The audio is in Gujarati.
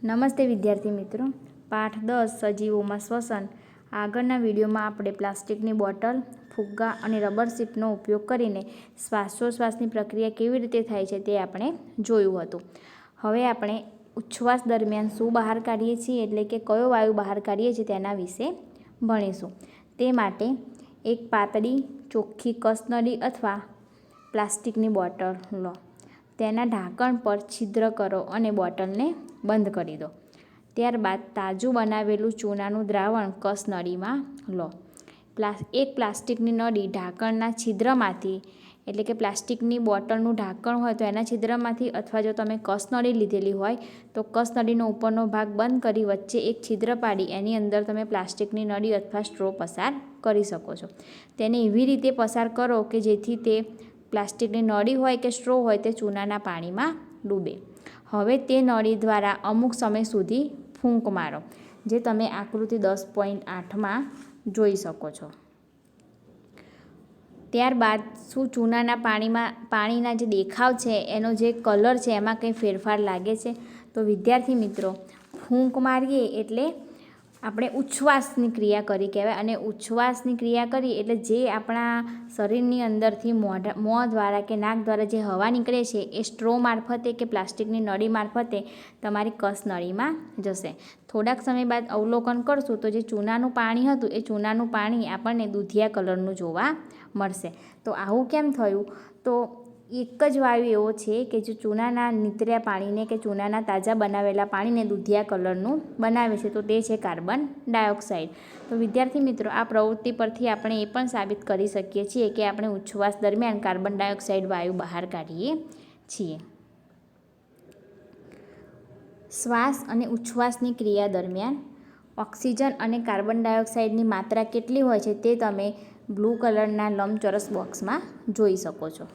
નમસ્તે વિદ્યાર્થી મિત્રો. પાઠ દસ, સજીવોમાં શ્વસન. આગળના વિડીયોમાં આપણે પ્લાસ્ટિકની બોટલ, ફુગ્ગા અને રબર શીટનો ઉપયોગ કરીને શ્વાસોશ્વાસની પ્રક્રિયા કેવી રીતે થાય છે તે આપણે જોયું હતું. હવે આપણે ઉચ્છ્વાસ દરમિયાન શું બહાર કાઢીએ છીએ એટલે કે કયો વાયુ બહાર કાઢીએ છીએ તેના વિશે ભણીશું. તે માટે એક પાતળી ચોખ્ખી કસનળી અથવા પ્લાસ્ટિકની બોટલ લો. તેના ઢાંકણ પર છિદ્ર કરો અને બોટલને બંધ કરી દો. ત્યારબાદ તાજું બનાવેલું ચૂનાનું દ્રાવણ કસ નળીમાં લો. પ્લાસ, એક પ્લાસ્ટિકની નળી ઢાંકણના છિદ્રમાંથી, એટલે કે પ્લાસ્ટિકની બોટલનું ઢાંકણ હોય તો એના છિદ્રમાંથી અથવા જો તમે કસ નળી લીધેલી હોય, તો કસ નળીનો ઉપરનો ભાગ બંધ કરી વચ્ચે એક છિદ્ર પાડી એની અંદર તમે પ્લાસ્ટિકની નળી અથવા સ્ટ્રો પસાર કરી શકો છો. તેને એવી રીતે પસાર કરો કે જેથી તે પ્લાસ્ટિકની નળી હોય કે સ્ટ્રો હોય તે ચૂનાના પાણીમાં ડૂબે. હવે તે નળી દ્વારા અમુક સમય સુધી ફૂંક મારો, જે તમે આકૃતિ દસ પોઈન્ટ આઠમાં જોઈ શકો છો. ત્યારબાદ શું ચૂનાના પાણીમાં, પાણીના જે દેખાવ છે, એનો જે કલર છે, એમાં કંઈ ફેરફાર લાગે છે? તો વિદ્યાર્થી મિત્રો, ફૂંક મારીએ એટલે આપણે ઉચ્છવાસની ક્રિયા કરી કહેવાય અને ઉચ્છવાસની ક્રિયા કરી એટલે જે આપણા શરીરની અંદરથી મોઢા, મોં દ્વારા કે નાક દ્વારા જે હવા નીકળે છે એ સ્ટ્રો મારફતે કે પ્લાસ્ટિકની નળી મારફતે તમારી કસ નળીમાં જશે. થોડાક સમય બાદ અવલોકન કરશું તો જે ચૂનાનું પાણી હતું એ ચૂનાનું પાણી આપણને દૂધિયા કલરનું જોવા મળશે. તો આવું કેમ થયું? તો એક જ વાયુ એવો છે કે જે ચૂનાના નીતર્યા પાણીને કે ચૂનાના તાજા બનાવેલા પાણીને દૂધિયા કલરનું બનાવે છે. તો તે છે કાર્બન ડાયોક્સાઇડ. તો વિદ્યાર્થી મિત્રો, આ પ્રવૃત્તિ પરથી આપણે એ પણ સાબિત કરી શકીએ છીએ કે આપણે ઉચ્છવાસ દરમિયાન કાર્બન ડાયોક્સાઇડ વાયુ બહાર કાઢીએ છીએ. શ્વાસ અને ઉચ્છવાસની ક્રિયા દરમિયાન ઓક્સિજન અને કાર્બન ડાયોક્સાઇડની માત્રા કેટલી હોય છે તે તમે બ્લુ કલરના લંબચોરસ બોક્સમાં જોઈ શકો છો.